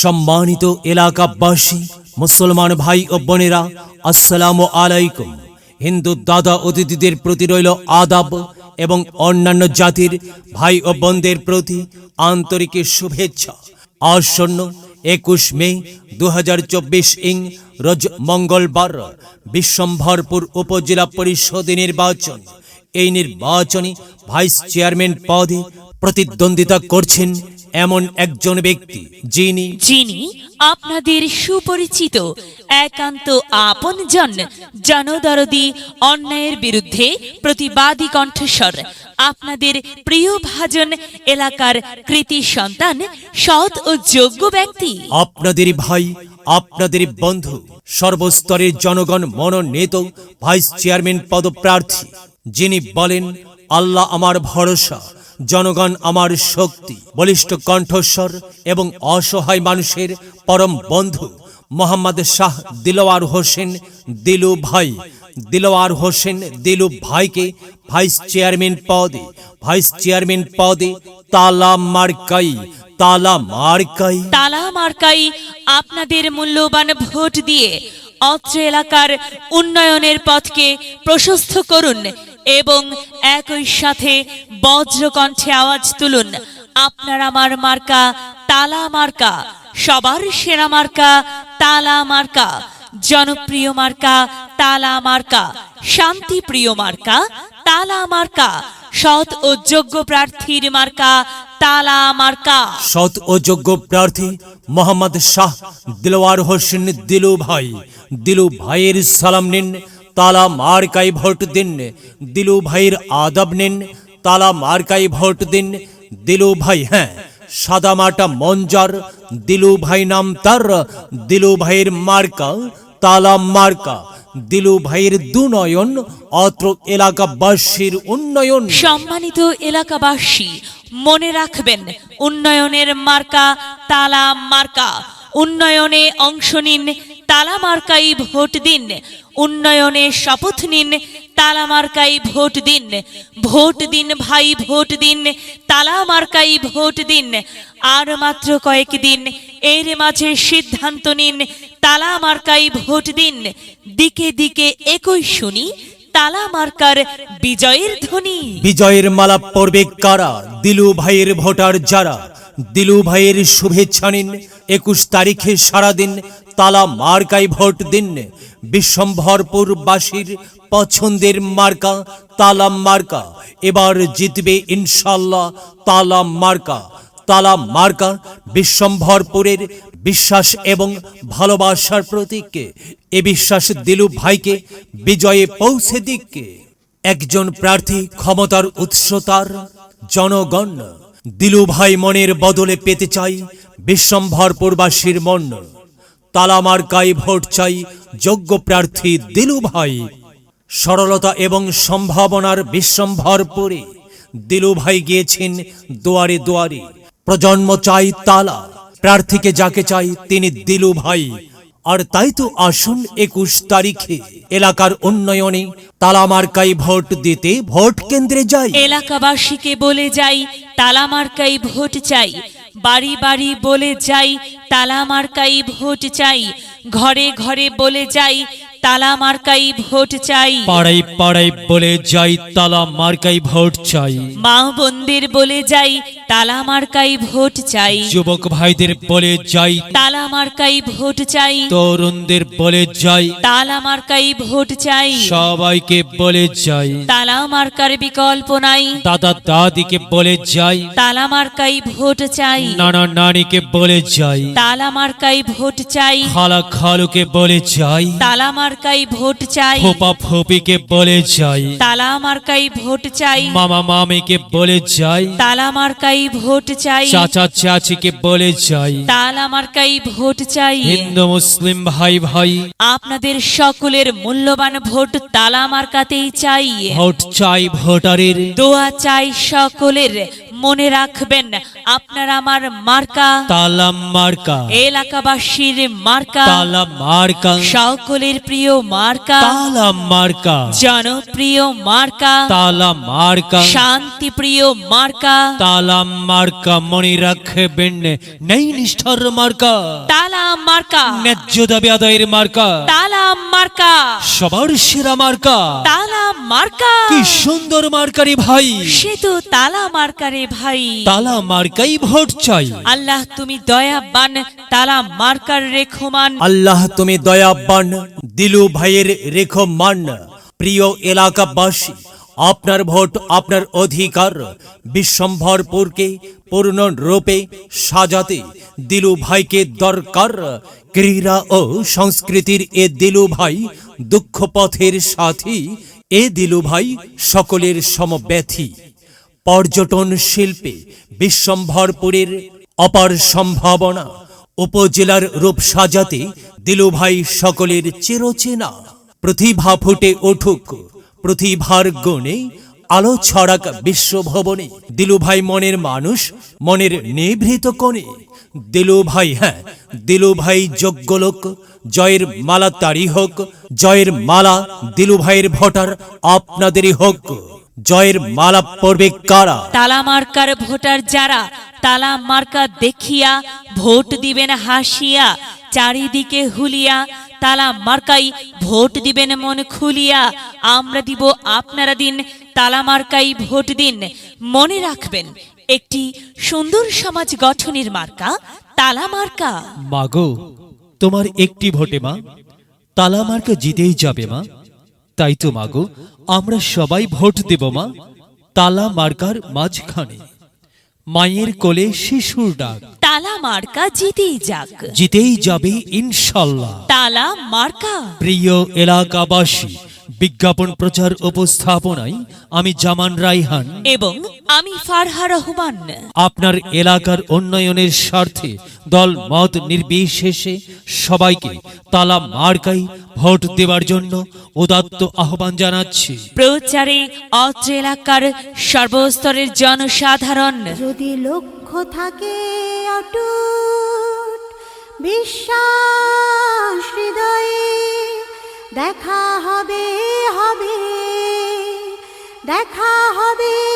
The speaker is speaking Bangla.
সম্মানিত এলাকাবাসী, মুসলমান ভাই ও বোনেরা, আসসালামু আলাইকুম। হিন্দু দাদা অতিথিদের প্রতি রইল আদাব এবং অন্যান্য জাতির ভাই ও বোনদের প্রতি আন্তরিক শুভেচ্ছা। আসন্ন একুশ মে দু হাজার চব্বিশ ইং, রোজ মঙ্গলবার, বিশ্বম্ভরপুর উপজেলা পরিষদ নির্বাচন। এই নির্বাচনে ভাইস চেয়ারম্যান পদে প্রতিদ্বন্দ্বিতা করছেন এমন একজন ব্যক্তি যিনি যিনি আপনাদের সুপরিচিত একান্ত আপন আপনজন জনদরদি অন্যায়ের বিরুদ্ধে প্রতিবাদী কণ্ঠস্বর। আপনাদের প্রিয় ভাজন এলাকার কৃতি সন্তান সৎ ও যোগ্য ব্যক্তি। আপনাদের ভাই আপনাদের বন্ধু সর্বস্তরের জনগণ মনোনীত ভাইস চেয়ারম্যান পদপ্রার্থী যিনি বলেন আল্লাহ আমার ভরসা। জনগণ আমার শক্তি, বলিষ্ঠ কণ্ঠস্বর এবং অসহায় মানুষের পরম বন্ধু, মোহাম্মদ শাহ দিলওয়ার হোসেন দিলু ভাই। দিলওয়ার হোসেন দিলু ভাইকে ভাইস চেয়ারম্যান পদে, ভাইস চেয়ারম্যান পদে তালা মার্কাই তালা মার্কাই। তালা মার্কাই আপনাদের মূল্যবান ভোট দিয়ে অত্র এলাকার উন্নয়নের পথকে প্রশস্ত করুন। এবং একই সাথে বজ্রকণ্ঠে আওয়াজ তুলুন। আপনার আমার মার্কা, তালা মার্কা, সবার সেরা মার্কা, তালা মার্কা, জনপ্রিয় মার্কা, তালা মার্কা, শান্তিপ্রিয় মার্কা, তালা মার্কা, সৎ ও যোগ্য প্রার্থীর মার্কা, তালা মার্কা। সৎ ও যোগ্য প্রার্থী মোহাম্মদ শাহ দিলওয়ার হোসেন দিলু ভাই দিলু ভাইয়ের সালাম নিন। তালা মার্কাই ভোট দিন, দিলু ভাইয়ের আদব নিন। তালা মার্কাই ভোট দিন, দিলু ভাই হ্যাঁ সাদা মাটা মঞ্জার দিলু ভাই নাম তার, দিলু ভাইয়ের মার্কা, তালা মার্কা, দিলু ভাইয়ের দুনয়ন অত্র এলাকাবাসীর উন্নয়ন। সম্মানিত এলাকাবাসী, মনে রাখবেন, উন্নয়নের মার্কা, তালা মার্কা। উন্নয়নে অংশ নিন তালা মার্কাই ভোট দিন। উন্নয়নে শপথ নিন, তালামার্কাই ভোট দিন। ভোট দিন ভাই, ভোট দিন, তালামার্কাই ভোট দিন। আর মাত্র কয়েক দিন, এর মাঝে সিদ্ধান্ত নিন, তালামার্কাই ভোট দিন। দিকে দিকে একই শুনি তালা মার্কার বিজয়ের ধ্বনি। বিজয়ের মালা পড়বে কারা? দিলু ভাইয়ের ভোটার যারা? দিলু ভাইয়ের শুভেচ্ছা নিন, একুশ তারিখে সারাদিন তালা মার্কায় ভোট দিন। বিশ্বম্ভরপুরবাসীর পছন্দের মার্কা, তালা মার্কা। এবার জিতবে ইনশাল্লাহ তালা মার্কা। তালা মার্কা বিশ্বম্ভরপুরের বিশ্বাস এবং ভালোবাসার প্রতীককে এ বিশ্বাস দিলু ভাইকে, বিজয়ে পৌঁছে দিককে একজন প্রার্থী ক্ষমতার উৎস তার, জনগণ। দিলু ভাই মনের বদলে পেতে চাই বিশ্বম্ভরপুরবাসীর মন। তালামার্কাই ভোট চাই, যোগ্য প্রার্থী দিলু ভাই। সরলতা এবং সম্ভাবনার বিশ্বম্ভরপুরে দিলু ভাই গিয়েছেন দুয়ারে দুয়ারে। প্রজন্ম চাই তালা, প্রার্থীকে যাকে চাই তিনি দিলু ভাই। আর তাই তো আসুন একুশ তারিখে এলাকার উন্নয়নে তালামার্কাই ভোট দিতে ভোট কেন্দ্রে যাই। এলাকাবাসীকে বলে যাই তালামার্কাই ভোট চাই বাড়ি বাড়ি বলে যাই তালা মার্কাই ভোট চাই ঘরে ঘরে বলে যাই তালা মার্কাই ভোট চাই। পাড়াই পাড়াই বলে যাই তালা মার্কাই ভোট চাই। মা বোনদের বলে যাই তালা মার্কাই ভোট চাই। যুবক ভাইদের বলে যাই তালা মার্কাই ভোট চাই। তরুণদের বলে যাই তালা মার্কাই ভোট চাই। সবাইকে বলে যাই। তালা মার্কার বিকল্প নাই। দাদা দাদিকে বলে যাই। তালা মার্কাই ভোট চাই। নানা নানিকে বলে যাই। তালা মার্কাই ভোট চাই। খালা খালুকে বলে যাই। তালা মার্কাই ভোট চাই। ফোপা ফোপিকে বলে যাই। তালা মার্কাই ভোট চাই। মামা মামিকে বলে যাই। তালা মার্কাই ভোট চাই। চাচা চাচিকে বলে যাই। তালা মার্কাই ভোট চাই। হিন্দু মুসলিম ভাই ভাই। আপনাদের সকলের মূল্যবান ভোট তালা মার্কাতেই চাই। ভোট চাই ভোটারের। দোয়া চাই সকলের। মনে রাখবেন আপনার আমার মার্কা। তালাম মার্কা। এলাকাবাসীর মার্কা। তালা মার্কা। সকলের প্রিয় জনপ্রিয় মার্কা। তালা মার্কা। জনপ্রিয় মার্কা। তালা মার্কা। শান্তিপ্রিয় মার্কা। তালা মার্কা মনে রাখবেন নেই নিষ্ঠার মার্কা। তালা মার্কা। ন্যায্য দাবি আদায়ের মার্কা। তালা মার্কা। সবার সেরা মার্কা। তালা মার্কা। কি সুন্দর মার্কারি ভাই। সে তো তালা মার্কারে ভাই। তালা মার্কাই ভোট চাই। আল্লাহ তুমি দয়াবান। তালা মার্কার রেখমান। আল্লাহ তুমি দয়াবান। দিলু ভাইয়ের রেখো মান প্রিয় এলাকাবাসী, আপনার ভোট, আপনার অধিকার, বিশ্বম্ভরপুরকে পূর্ণরূপে সাজাতে দিলু ভাইকে দরকার। ক্রীড়া ও সংস্কৃতির এ দিলু ভাই দুঃখ পথের সাথী, এ দিলু ভাই সকলের সমব্যথী। পর্যটন শিল্পে বিশ্বম্ভরপুরের অপার সম্ভাবনা উপজেলার রূপ সাজাতে দিলুভাই সকলের চিরচেনা। প্রতিভা ফুটে উঠুক, প্রতিভার গুণে আলো ছড়াক বিশ্বভবনে। দিলুভাই মনের মানুষ, মনের নিভৃত কোণে। দিলুভাই হ্যাঁ দিলুভাই যোগ্য লোক, জয়ের মালা তারি হোক, জয়ের মালা দিলুভাইয়ের ভোটার আপনাদেরই হোক। জয়ের মালা পড়বে কারা? তালা মার্কার ভোটার যারা তালা মার্কা দেখিয়া ভোট দিবেন হাসিয়া চারিদিকে হুলিয়া তালা মার্কাই ভোট দিবেন মন খুলিয়া আমরা দিব আপনারা দিন তালা মার্কাই ভোট দিন। মনে রাখবেন একটি সুন্দর সমাজ গঠনের মার্কা তালা মার্কা। মাগো তোমার একটি ভোটে মা তালা মার্কা জিতেই যাবে মা। তাই তো মাগো আমরা সবাই ভোট দেব মা। তালা মার্কার মাঝখানে। মায়ের কোলে শিশুর ডাক। তালা মার্কা জিতেই যাক। জিতেই যাবে ইনশাল্লাহ। তালা মার্কা। প্রিয় এলাকাবাসী বিজ্ঞাপন প্রচার উপস্থাপনায় আমি জামান রাইহান। এবং আমি ফারহা রহমান। আপনার এলাকার উন্নয়নের স্বার্থে দল মত নির্বিশেষে সবাইকে তালা মার্কাই ভোট দেওয়ার জন্য উদাত্ত আহ্বান জানাচ্ছি। প্রচারে অত্র এলাকার সর্বস্তরের জনসাধারণ। যদি লক্ষ্য থাকে অটুট বিশ্বাস দেখা হবে।